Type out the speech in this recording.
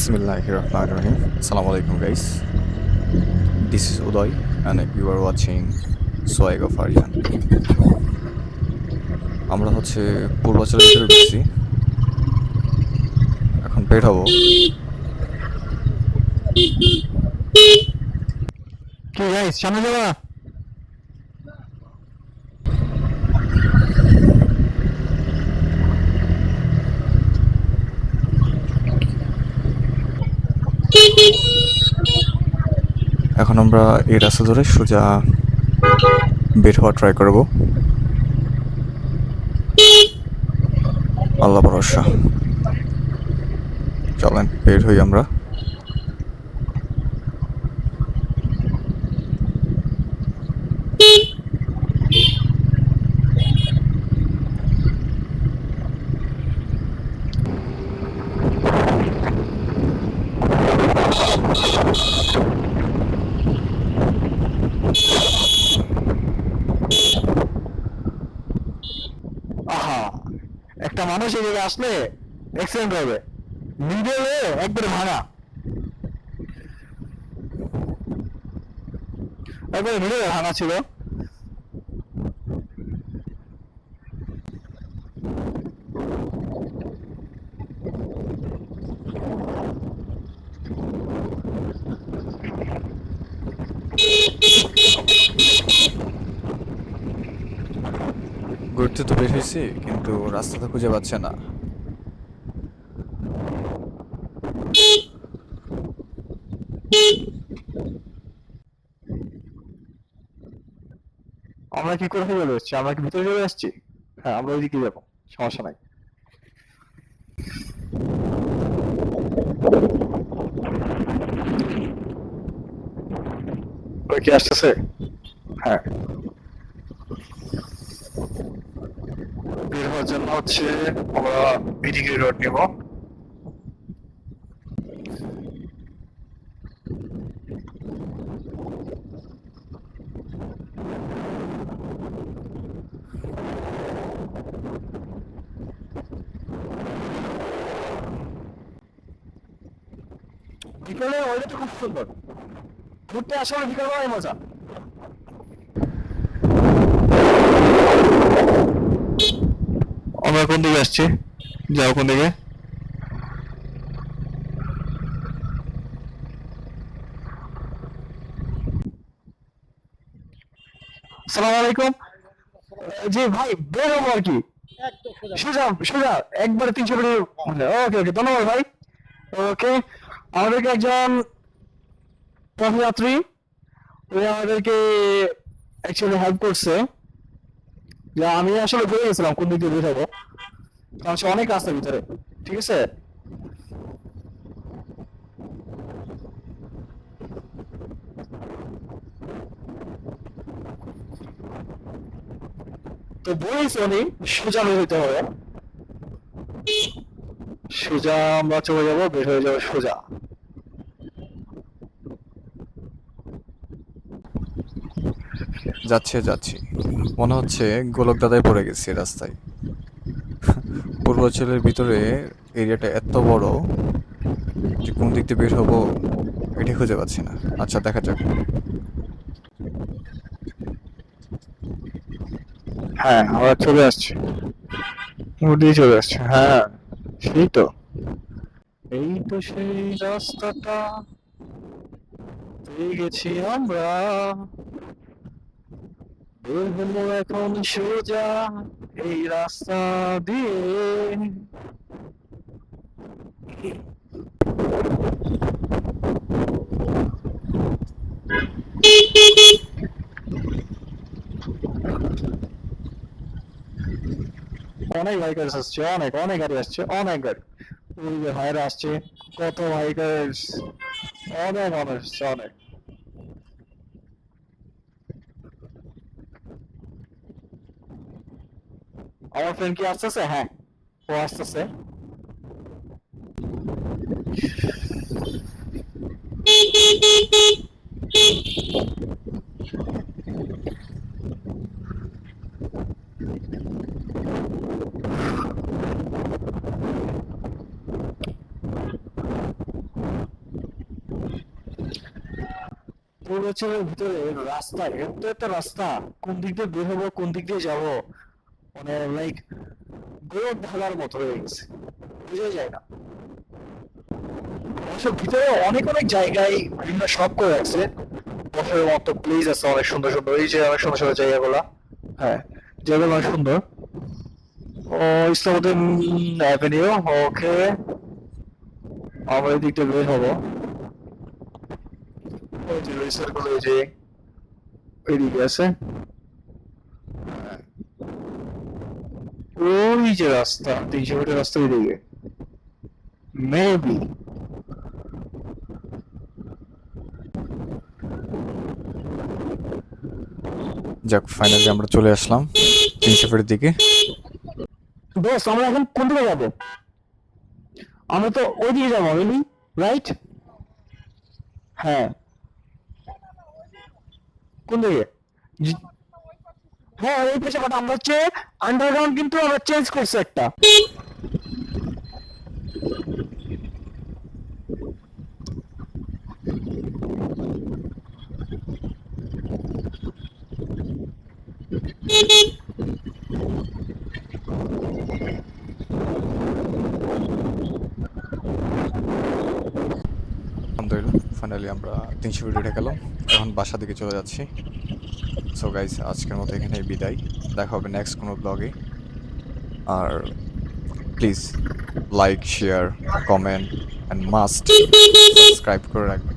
Bismillahirrahmanirrahim. Assalamu alaikum guys. This is Uday and you are watching Swag of Aryan. আমরা হচ্ছে পূর্বাচলের ভিতরে ঢুকছি এখন বের হব কি গাইস সামনে যাবা এখন আমরা এই রাস্তা ধরে সোজা বের হওয়া ট্রাই করব। আল্লাহ ভরসা। চলেন, বের হই আমরা। মানুষ এদিকে আসলে অ্যাক্সিডেন্ট হবে। মিডলে একবারে ভাঙা। একবারে মিডলে ভাঙা ছিল। ঘুরতে তো বের হয়েছি, কিন্তু রাস্তা তো খুঁজে পাচ্ছে না। আমরা কি করে চলে এসেছি? আমরা কি ভিতরে চলে আসছি হ্যাঁ আমরা ওইদিকে যাব, সমস্যা নাই। ওই কি আসতেছে? হ্যাঁ। বের হওয়ার জন্য হচ্ছে আমরা এদিকে রোড নেব। বিকেলে ওয়েদারটা খুব সুন্দর। ঘুরতে আসলে বিকেলবেলায় মজা। আমরা কোন দিকে আসছি? যাও কোন দিকে? আসসালামু আলাইকুম। জি ভাই, বের হব আর কি। সোজা সোজা, একবারে তিনশো কোটি ওকে ওকে ধন্যবাদ ভাই। ওকে আমাদেরকে একজন পথযাত্রী, উনি আমাদেরকে অ্যাকচুয়ালি হেল্প করছে। যে আমি আসলে বলে গেছিলাম কোন দিক দিয়ে কারণ সে অনেক রাস্তার ভিতরে, ঠিক আছে? তো বলেছে সোজা বের হইতে হবে। সোজা আমরা চলে যাব, বের হয়ে যাব সোজা। যাচ্ছে, যাচ্ছি। মনে হচ্ছে গোলক দাদায় পড়ে গেছি রাস্তায়। পূর্বাঞ্চলের ভিতরে এরিয়াটা এত বড় যে কোন দিক দিয়ে বের হব এটি খুঁজে পাচ্ছি না। আচ্ছা দেখা যাক। হ্যাঁ আমরা চলে আসছি। মোটামুটি চলে আসছে। হ্যাঁ সেই তো। এই তো সেই রাস্তাটা। পেয়ে গেছি আমরা। বের এখন সোজা এই রাস্তা দিয়ে। অনেক বাইকার আসছে, অনেক অনেক গাড়ি আসছে, অনেক গাড়ি। ভাইরা আসছে, কত বাইকার অনেক মানুষ অনেক। আমার ফ্রেন্ড কি আসতেছে? হ্যাঁ। ও আসতেছে। পূর্বাচলের ভিতরে রাস্তা, এত একটা রাস্তা। কোন দিক দিয়ে বের হব, কোন দিক দিয়ে যাব? মানে লাইক গোল ঢালার মতো হয়ে গেছে। বোঝা যায় না। অবশ্য ভিতরে অনেক অনেক জায়গায় বিভিন্ন শপ করে রাখছে। বসার মতো প্লেস আছে, অনেক সুন্দর সুন্দর। এই যে অনেক সুন্দর সুন্দর জায়গাগুলো। হ্যাঁ জায়গাগুলো অনেক সুন্দর। ও ইসলামুদ্দিন অ্যাভিনিউ, ওকে। আমরা এই দিকটা বের হব। ওই যে রিসার্চ যে ওইদিকে আছে। ওই যে রাস্তা তিনশো মিটার রাস্তা ওইদিকে। মেবি যাক ফাইনালি আমরা চলে আসলাম তিনশো ফিটের দিকে। দোস্ত আমরা এখন কোন দিকে যাব? আমরা তো ওই দিকে যাব বুঝলি রাইট হ্যাঁ। কোন দিকে? হ্যাঁ পেশা বাট আমরা হচ্ছে আন্ডারগ্রাউন্ড কিন্তু আমরা চেঞ্জ করছি একটা। আলহামদুলিল্লাহ ফাইনালি আমরা তিনশো উঠে গেলাম এখন বাসা দিকে চলে যাচ্ছি। সো গাইজ আজকের মতো এখানেই বিদায়। দেখা হবে নেক্সট কোনো ব্লগে আর please like share comment and must subscribe করে রাখবেন।